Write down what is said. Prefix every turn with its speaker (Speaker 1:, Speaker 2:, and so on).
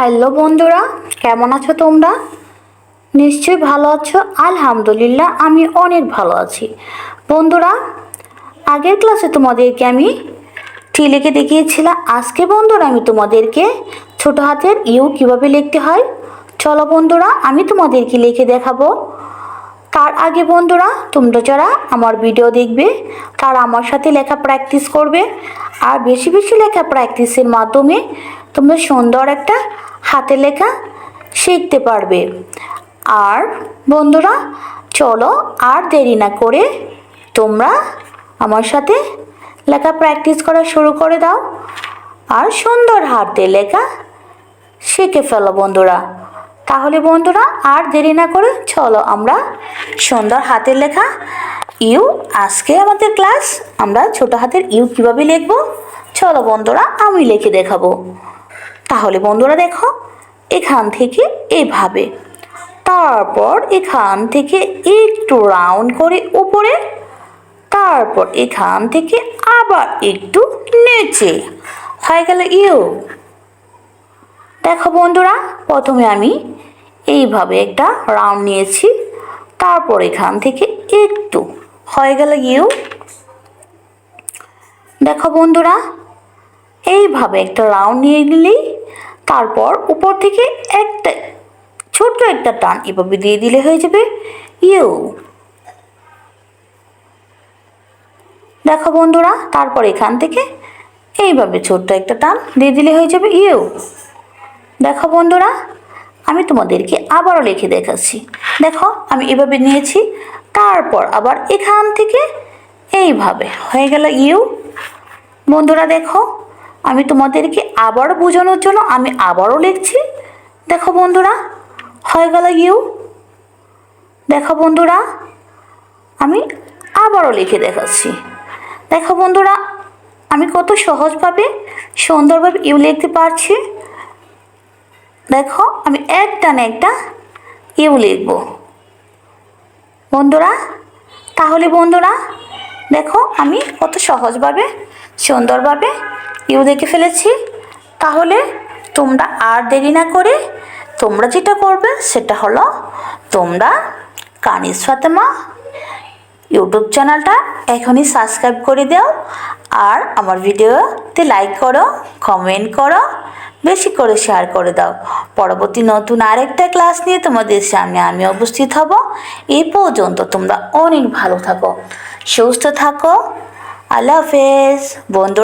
Speaker 1: Hello বন্ধুরা, কেমন আছো তোমরা? নিশ্চয়ই ভালো আছো। আলহামদুলিল্লাহ, আমি অনেক ভালো আছি। বন্ধুরা, আগের ক্লাসে তোমাদেরকে আমি টি লিখে দেখিয়েছিলাম। আজকে বন্ধুরা, আমি তোমাদেরকে ছোট হাতের ইউ কীভাবে লিখতে হয়? চলো বন্ধুরা, আমি তোমাদেরকে লিখে দেখাবো। তার আগে বন্ধুরা, তোমরা যারা আমার ভিডিও দেখবে, তারা আমার সাথে লেখা প্র্যাকটিস করবে। আর বেশি বেশি লেখা প্র্যাকটিসের মাধ্যমে তোমরা সুন্দর একটা হাতে লেখা শিখতে পারবে। আর বন্ধুরা, চলো আর দেরি না করে তোমরা আমার সাথে লেখা প্র্যাকটিস করা শুরু করে দাও। আর সুন্দর হাতে লেখা শিখে ফেলো বন্ধুরা। তাহলে বন্ধুরা আর দেরি না করে চলো আমরা সুন্দর হাতের লেখা ইউ আজকে আমাদের ক্লাস আমরা ছোট হাতের ইউ কীভাবে লিখব? চলো বন্ধুরা আমি লিখে দেখাবো। তাহলে বন্ধুরা দেখো, এখান থেকে এভাবে। তারপর এখান থেকে একটু রাউন্ড করে উপরে। তারপর এখান থেকে আবার একটু নেচে। হয়ে গেল ইউ। দেখো বন্ধুরা, প্রথমে আমি এইভাবে একটা রাউন্ড নিয়েছি। তারপর এখান থেকে একটু হয়ে গেল ইউ দেখো বন্ধুরা, এইভাবে একটা রাউন্ড নিয়ে নিলেই তারপর উপর থেকে একটা, ছোট্ট একটা টান এভাবে দিয়ে দিলে হয়ে যাবে। ইউ। দেখো বন্ধুরা, তারপর এখান থেকে এইভাবে ছোট্ট একটা টান দিয়ে দিলে হয়ে যাবে ইউ। দেখো বন্ধুরা, আমি তোমাদেরকে আবারও লিখে দেখাচ্ছি। দেখো, আমি এভাবে নিয়েছি, তারপর আবার এখান থেকে এইভাবে। হয়ে গেল ইউ। বন্ধুরা দেখো, আমি তোমাদেরকে আবারও বোঝানোর জন্য আমি আবারও লিখছি। দেখো বন্ধুরা, হয়ে গেল ইউ। দেখো বন্ধুরা, আমি আবারও লিখে দেখাচ্ছি। দেখো বন্ধুরা, আমি কত সহজভাবে, সুন্দরভাবে ইউ লিখতে পারছি। দেখো, আমি একটা না একটা ইউ লিখব। বন্ধুরা, তাহলে বন্ধুরা, দেখো, আমি কত সহজভাবে, সুন্দরভাবে ইউ দেখে ফেলেছি। তাহলে তোমরা আর দেরি না করে, তোমরা যেটা করবে, সেটা হলো তোমরা কানিস ফাতেমা ইউটিউব চ্যানেলটা এখনই সাবস্ক্রাইব করে দাও আর আমার ভিডিওতে লাইক করো কমেন্ট করো, বেশি করে শেয়ার করে দাও। পরবর্তী নতুন আরেকটা ক্লাস নিয়ে তোমাদের সামনে আমি উপস্থিত হব। এই পর্যন্ত তোমরা অনেক ভালো থাকো, সুস্থ থাকো। আল্লাহ হাফেজ। বন্ধু